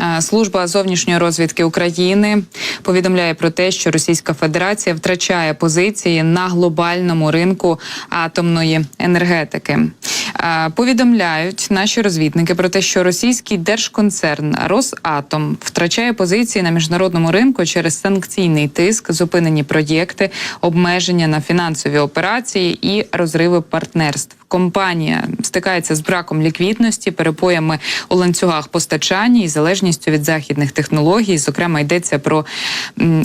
Е, Служба зовнішньої розвідки України повідомляє про те, що Російська Федерація втрачає позиції на глобальному ринку атомної енергетики. Е, Повідомляють наші розвідники про те, що російський держконцерн Росатом втрачає позиції на міжнародному ринку через санкційний тиск, зупинені проєкти, обмеження на фінансові операції і розриви партнерств. Компанія стикається з браком ліквідності, перепоями у ланцюгах постачання і залежністю від західних технологій. Зокрема, йдеться про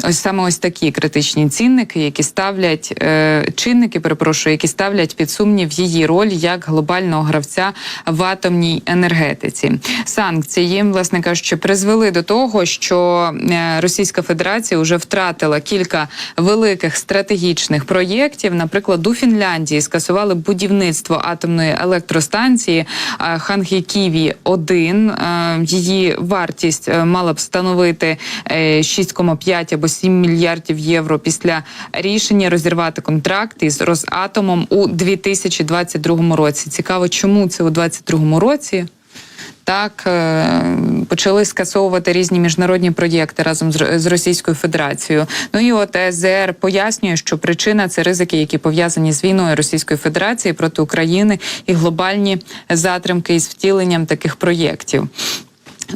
ось саме ось такі критичні цінники, які ставлять е, чинники, перепрошую, які ставлять під сумнів її роль як глобального гравця в атомній енергетиці. Санкції, власне кажучи, призвели до того, що е, Російська Федерація вже втратила кілька великих стратегічних проєктів. Наприклад, у Фінляндії скасували будівництво атомної електростанції Ханхіківі 1 Її вартість е, мала б становити е, 6,5 або 7 мільярдів євро після рішення розірвати контракт із Росатомом у 2022 році. Цікаво, чому це у 2022 році? Так е, почали скасовувати різні міжнародні проєкти разом з Російською Федерацією. Ну і от СЗР пояснює, що причина це ризики, які пов'язані з війною Російської Федерації проти України і глобальні затримки із втіленням таких проєктів.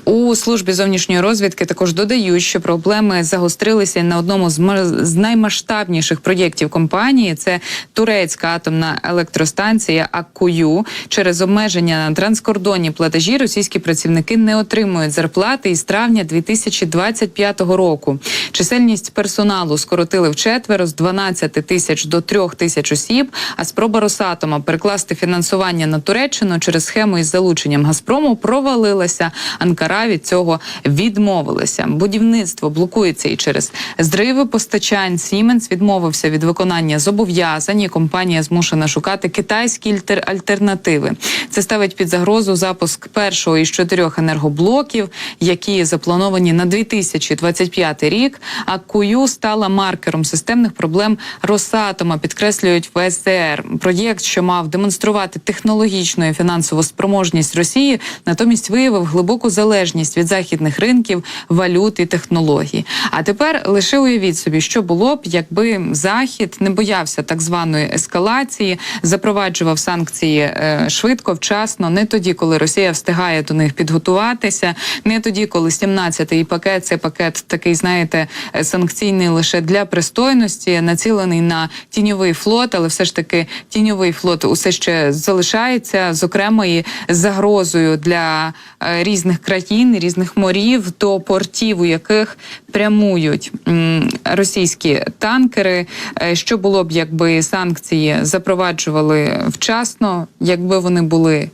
У службі зовнішньої розвідки також додають, що проблеми загострилися на одному з ма- з наймасштабніших проєктів компанії. Це турецька атомна електростанція Аккую. Через обмеження на транскордонні платежі російські працівники не отримують зарплати із травня 2025 року. Чисельність персоналу скоротили вчетверо з 12 тисяч до 3 тисяч осіб. А спроба Росатома перекласти фінансування на Туреччину через схему із залученням Газпрому провалилася. Анкара від цього відмовилася. Будівництво блокується і через зриви постачань. Сіменс відмовився від виконання зобов'язань. і Компанія змушена шукати китайські альтернативи. Це ставить під загрозу запуск першого із чотирьох енергоблоків, які заплановані на 2025 рік. А Кую стала маркером системних проблем Росатома. Підкреслюють в СДР. Проєкт, що мав демонструвати технологічну і фінансову спроможність Росії, натомість виявив глибоку залежність від західних ринків, валют і технологій. А тепер лише уявіть собі, що було б, якби Захід не боявся так званої ескалації, запроваджував санкції е, швидко, вчасно, не тоді, коли Росія встигає до них підготуватися, не тоді, коли 17-й пакет це пакет такий, знаєте, е, санкційний лише для пристойності, націлений на тіньовий флот, але все ж таки тіньовий флот усе ще залишається зокрема і загрозою для е, різних країн, різних морів до портів, у яких прямують російські танкери. Е, Що було б, якби санкції запроваджували вчасно, якби вони були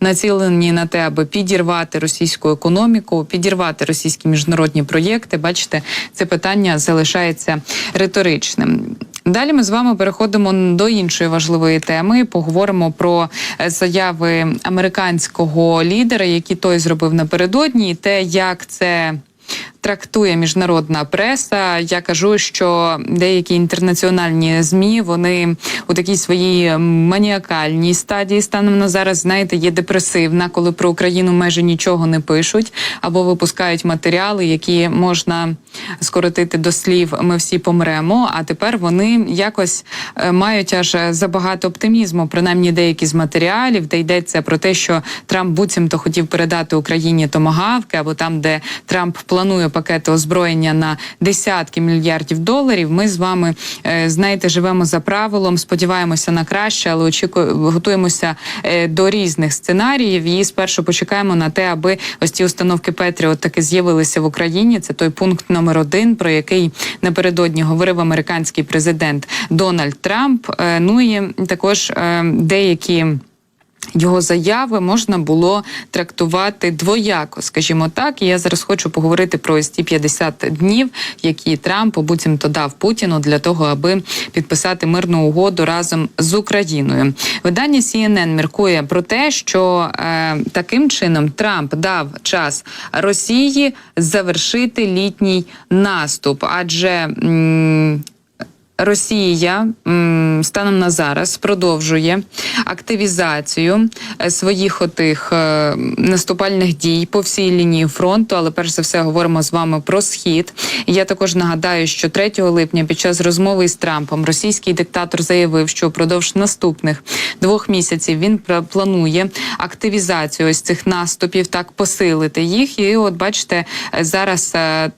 націлені на те, аби підірвати російську економіку, підірвати російські міжнародні проєкти. Бачите, це питання залишається риторичним. Далі ми з вами переходимо до іншої важливої теми. Поговоримо про е, заяви американського лідера, які той зробив напередодні, і те, як це. Трактує міжнародна преса. Я кажу, що деякі інтернаціональні змі вони у такій своїй маніакальній стадії станом на зараз, знаєте, є депресивна, коли про Україну майже нічого не пишуть або випускають матеріали, які можна скоротити до слів Ми всі помремо. А тепер вони якось е, мають аж забагато оптимізму. Принаймні, деякі з матеріалів, де йдеться про те, що Трамп буцімто хотів передати Україні томагавки, або там, де Трамп планує пакети озброєння на десятки мільярдів доларів. Ми з вами е, знаєте, живемо за правилом, сподіваємося на краще, але очікуємо, готуємося е, до різних сценаріїв. І спершу почекаємо на те, аби ось ці установки Петріот таки з'явилися в Україні. Це той пункт номер один, про який напередодні говорив американський президент Дональд Трамп. Е, Ну і також деякі. Його заяви можна було трактувати двояко, скажімо так. І я зараз хочу поговорити про ось ті 50 днів, які Трамп буцімто дав Путіну для того, аби підписати мирну угоду разом з Україною. Видання CNN міркує про те, що е, таким чином Трамп дав час Росії завершити літній наступ, адже. М Росія станом на зараз продовжує активізацію е, своїх отих е, наступальних дій по всій лінії фронту. Але перш за все говоримо з вами про схід. Я також нагадаю, що 3 липня під час розмови із Трампом російський диктатор заявив, що впродовж наступних двох місяців він планує активізацію ось цих наступів, так посилити їх. І от бачите, е, зараз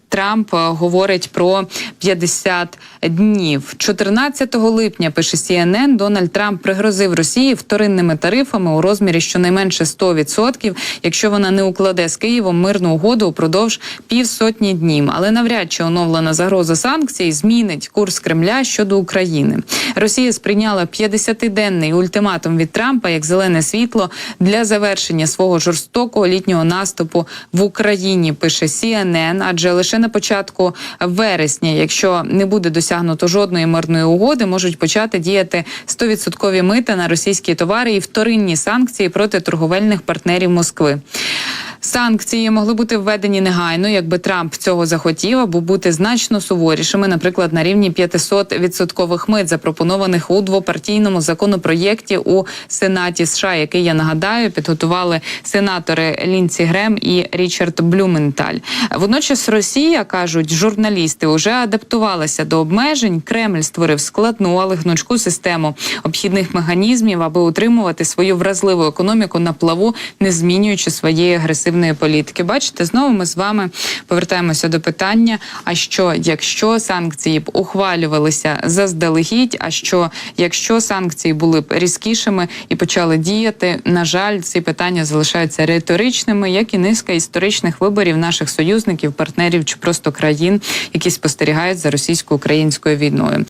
Трамп говорить про 50 днів. 14 липня пише CNN, Дональд Трамп пригрозив Росії вторинними тарифами у розмірі щонайменше 100%, якщо вона не укладе з Києвом мирну угоду упродовж півсотні днів. Але навряд чи оновлена загроза санкцій змінить курс Кремля щодо України. Росія сприйняла 50-денний ультиматум від Трампа як зелене світло для завершення свого жорстокого літнього наступу в Україні. Пише CNN, адже лише на початку вересня, якщо не буде досягнуто жодної мирної угоди, можуть почати діяти 100% мита на російські товари і вторинні санкції проти торговельних партнерів Москви. Санкції могли бути введені негайно, якби Трамп цього захотів, або бути значно суворішими, наприклад, на рівні 500 відсоткових мит, запропонованих у двопартійному законопроєкті у Сенаті США, який я нагадаю, підготували сенатори Лінці Грем і Річард Блюменталь. Водночас Росія кажуть, журналісти вже адаптувалася до обмежень. Кремль створив складну, але гнучку систему обхідних механізмів, аби утримувати свою вразливу економіку на плаву, не змінюючи своєї агресивної політики. Бачите, знову ми з вами повертаємося до питання: а що якщо санкції б ухвалювалися заздалегідь? А що якщо санкції були б різкішими і почали діяти? На жаль, ці питання залишаються риторичними, як і низка історичних виборів наших союзників, партнерів чи просто країн, які спостерігають за російсько-українською війною.